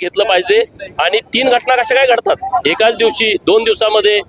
घेतलं पाहिजे. आणि तीन घटना कशा काय घडतात? एकाच दिवशी दोन दिवसामध्ये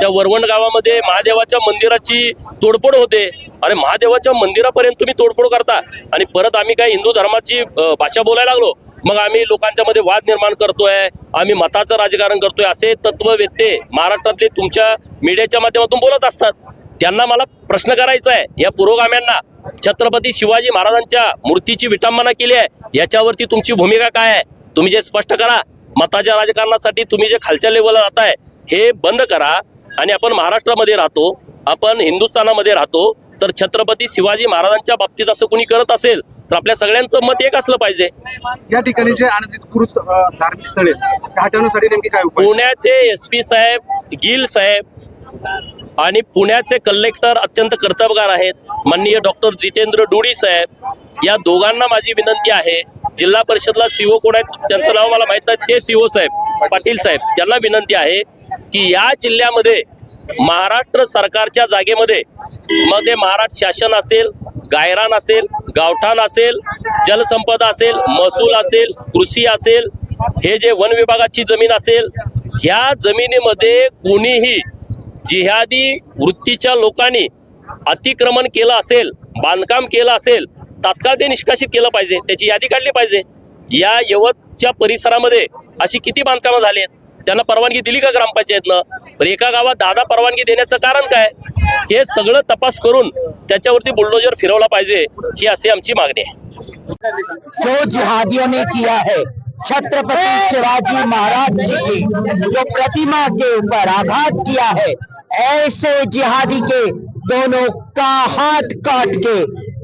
त्या वरवण गावामध्ये महादेवाच्या मंदिराची तोडफोड होते. आणि महादेवाच्या मंदिरापर्यंत तुम्ही तोडफोड करता. आणि परत आम्ही काय हिंदू धर्माची भाषा बोलायला लागलो. मग आम्ही लोकांच्या मध्ये वाद निर्माण करतोय. आम्ही मताचं राजकारण करतोय. असे तत्ववेत्ते महाराष्ट्रातले तुमच्या मीडियाच्या माध्यमातून बोलत असतात. त्यांना मला प्रश्न करायचा आहे. या पुरोगाम्यांना छत्रपती शिवाजी महाराजांच्या मूर्तीची विटंबना केली आहे. याच्यावरती तुमची भूमिका काय आहे? तुम्ही जे स्पष्ट करा मताच्या राजकारणासाठी तुम्ही जे खालच्या लेवलला जाताय हे बंद करा. आणि आपण महाराष्ट्रामध्ये राहतो आपण हिंदुस्थानामध्ये राहतो तर छत्रपती शिवाजी महाराजांच्या बाबतीत असं कुणी करत असेल तर आपल्या सगळ्यांचं मत एक असलं पाहिजे. या ठिकाणी जे अनधिकृत धार्मिक स्थळे हटवण्यासाठी नेमकी काय पुण्याचे एस पी साहेब गिल साहेब आणि पुण्याचे कलेक्टर अत्यंत कर्तबगार आहेत. माननीय डॉक्टर जितेंद्र डुडी साहेब या दोघांना माझी विनंती आहे जिल्हा परिषदला सीओ कोण आहेत त्यांचं नाव मला माहीत नाही. ते सीओ साहेब पाटील साहेब त्यांना विनंती आहे की या जिल्ह्यामध्ये महाराष्ट्र सरकारच्या जागेमध्ये मग ते महाराष्ट्र शासन असेल गायरान असेल गावठाण असेल जलसंपदा असेल महसूल असेल कृषी असेल हे जे वन विभागाची जमीन असेल ह्या जमिनीमध्ये कोणीही जिहादी वृत्तीच्या लोकांनी अतिक्रमण केलं असेल बांधकाम केलं असेल तात्काळ ते निष्कासित केलं पाहिजे त्याची यादी काढली पाहिजे. या यवतच्या परिसरामध्ये अशी किती बांधकामं झाली आहेत? त्यांना परवानगी दिली का ग्रामपंचायतनं? एका गावात दादा दहा परवानगी देण्याचं कारण काय? हे सगळं तपास करून त्याच्यावरती बुलडोजर फिरवला पाहिजे ही अशी आमची मागणी आहे. जो जिहादियों ने किया है छत्रपति शिवाजी महाराज जी की जो प्रतिमा के ऊपर आघात किया है ऐसे जिहादी के दोनों का हाथ काट के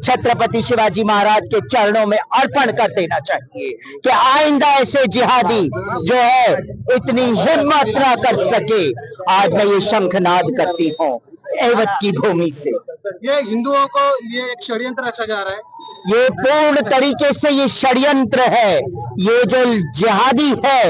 छत्रपति शिवाजी महाराज के चरणों में अर्पण कर देना चाहिए कि आइंदा ऐसे जिहादी जो है इतनी हिम्मत ना कर सके। आज मैं ये शंखनाद करती हूँ एवत की भूमि से। ये हिंदुओं को ये एक षड्यंत्र रचा जा रहा है। ये पूर्ण तरीके से ये षड्यंत्र है। ये जो जिहादी है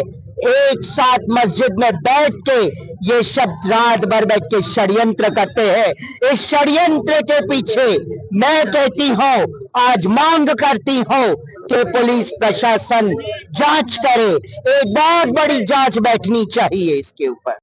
एक साथ मस्जिद में बैठ के ये शब्द रात भर बैठ के षड्यंत्र करते हैं। इस षड्यंत्र के पीछे मैं कहती हूँ आज मांग करती हूँ कि पुलिस प्रशासन जांच करे। एक बहुत बड़ी जांच बैठनी चाहिए इसके ऊपर।